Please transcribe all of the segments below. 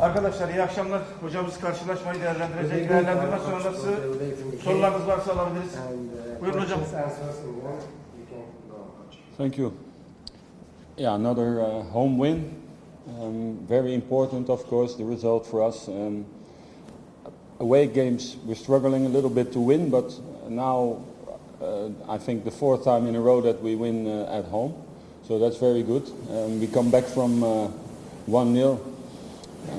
Arkadaşlar iyi akşamlar. Hocamız karşılaşmayı değerlendirecek. Değerlendirme sonrası sorularınız varsa alabiliriz. Buyurun hocam. Thank you. Yeah, another uh, home win. Um, very important, of course, the result for us. Um, away games, we're struggling a little bit to win, but now uh, I think the fourth time in a row that we win uh, at home. So that's very good. Um, we come back from uh, 1-0. Uh,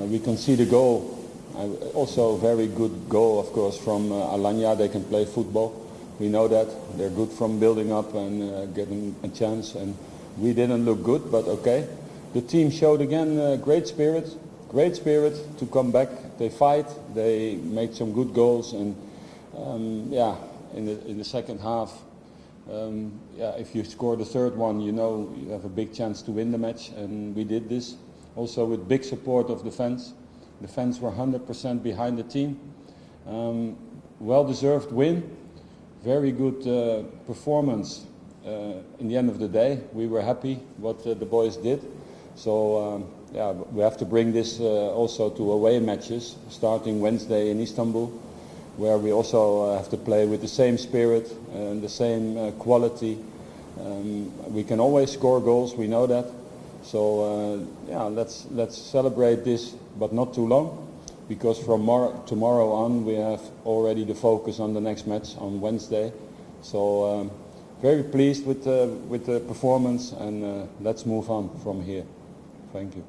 we can see the goal. Uh, also a very good goal, of course, from uh, Alanya. They can play football. We know that. They're good from building up and uh, getting a chance. And we didn't look good, but okay. The team showed again uh, great spirit, great spirit to come back. They fight. They made some good goals, and um, yeah, in the in the second half, um, yeah, if you score the third one, you know you have a big chance to win the match, and we did this. Also with big support of the fans. The fans were 100% behind the team. Um, well-deserved win. Very good uh, performance. Uh, in the end of the day, we were happy what uh, the boys did. So um, yeah, we have to bring this uh, also to away matches, starting Wednesday in Istanbul, where we also uh, have to play with the same spirit and the same uh, quality. Um, we can always score goals, we know that. So uh, yeah, let's let's celebrate this, but not too long, because from mor- tomorrow on we have already the focus on the next match on Wednesday. So um, very pleased with the with the performance, and uh, let's move on from here. Thank you.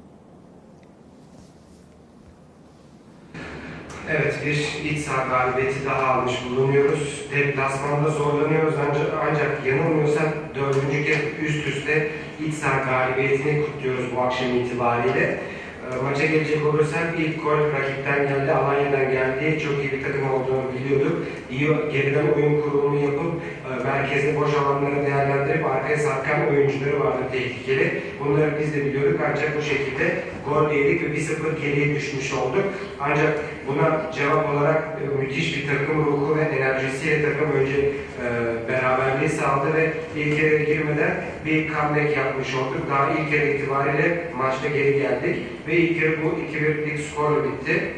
Evet bir iç saha galibiyeti daha almış bulunuyoruz. Deplasmanda zorlanıyoruz ancak, ancak yanılmıyorsam dördüncü kez üst üste iç saha galibiyetini kutluyoruz bu akşam itibariyle. E, Maça gelecek olursak ilk gol rakipten geldi, Alanya'dan geldi. Çok iyi bir takım olduğunu biliyorduk. İyi geriden oyun kurulumu yapıp e, merkezde boş alanları değerlendirip arkaya sarkan oyuncuları vardı tehlikeli. Bunları biz de biliyorduk ancak bu şekilde gol yedik ve 1-0 geriye düşmüş olduk. Ancak buna cevap olarak e, müthiş bir takım ruhu ve enerjisiyle takım önce e, beraberliği sağladı ve ilk yarıya girmeden bir comeback yapmış olduk. Daha ilk yarı itibariyle maçta geri geldik ve ilk yarı bu 2-1'lik skorla bitti.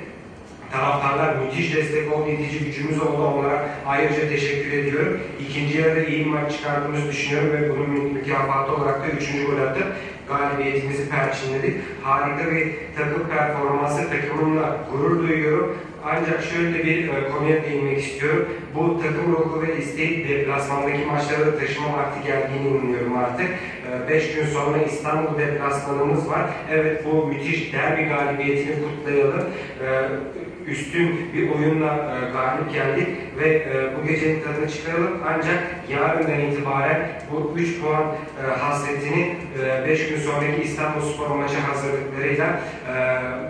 Taraftarlar müthiş destek oldu, itici gücümüz oldu. Onlara ayrıca teşekkür ediyorum. İkinci yarıda iyi bir maç çıkardığımızı düşünüyorum ve bunun mü- mükafatı olarak da üçüncü gol atıp galibiyetimizi perçinledik. Harika bir takım performansı, takımımla gurur duyuyorum. Ancak şöyle bir e, konuya değinmek istiyorum. Bu takım ruhu ve isteği deplasmandaki maçlara da taşıma vakti geldiğini inanıyorum artık. 5 gün sonra İstanbul deplasmanımız var. Evet bu müthiş derbi galibiyetini kutlayalım. E, üstün bir oyunla e, galip geldik ve e, bu gecenin tadını çıkaralım. Ancak yarından itibaren bu 3 puan e, hasretini 5 gün sonraki İstanbul Spor maçı hazırlıklarıyla e,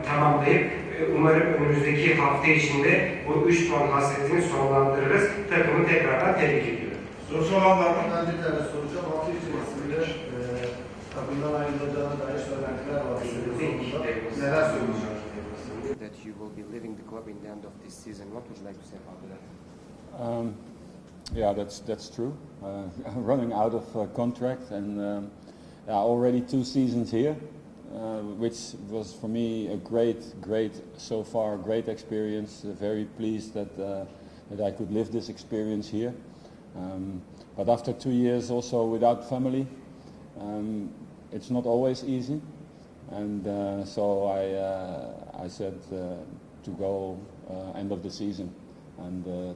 tamamlayıp e, umarım önümüzdeki hafta içinde bu 3 puan hasretini sonlandırırız. Takımı tekrardan tebrik ediyorum. Sorusu olan var mı? Ben bir tane soracağım. Hafta içerisinde e, takımdan ayrılacağına dair söylentiler var. Neler söyleyeceksiniz? You will be leaving the club in the end of this season. What would you like to say about that? Um, yeah, that's that's true. Uh, running out of uh, contract and um, yeah, already two seasons here, uh, which was for me a great, great so far, great experience. Uh, very pleased that uh, that I could live this experience here. Um, but after two years also without family, um, it's not always easy. And uh, so I, uh, I said uh, to go uh, end of the season and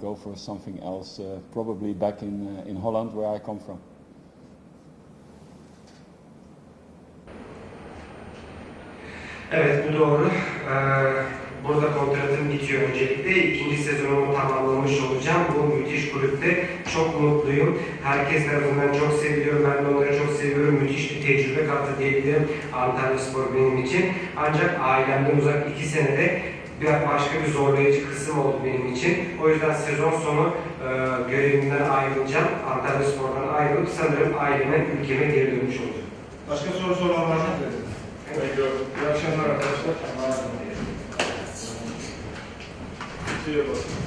go for something else, probably back in, in Holland where I come from. Evet bu doğru. Ee, burada kontratım bitiyor öncelikle. İkinci sezonumu tamamlamış olacağım. Bu müthiş kulüpte çok mutluyum. Herkes tarafından çok seviliyorum. Ben de onları çok seviyorum. Müthiş bir tecrübe kattı diyebilirim Antalya Spor benim için. Ancak ailemden uzak iki senede bir başka bir zorlayıcı kısım oldu benim için. O yüzden sezon sonu e, görevimden ayrılacağım. Antalya Spor'dan ayrılıp sanırım aileme, ülkeme geri dönmüş olacağım. Başka sorusu olan var mı? Türkiye'ye bakın.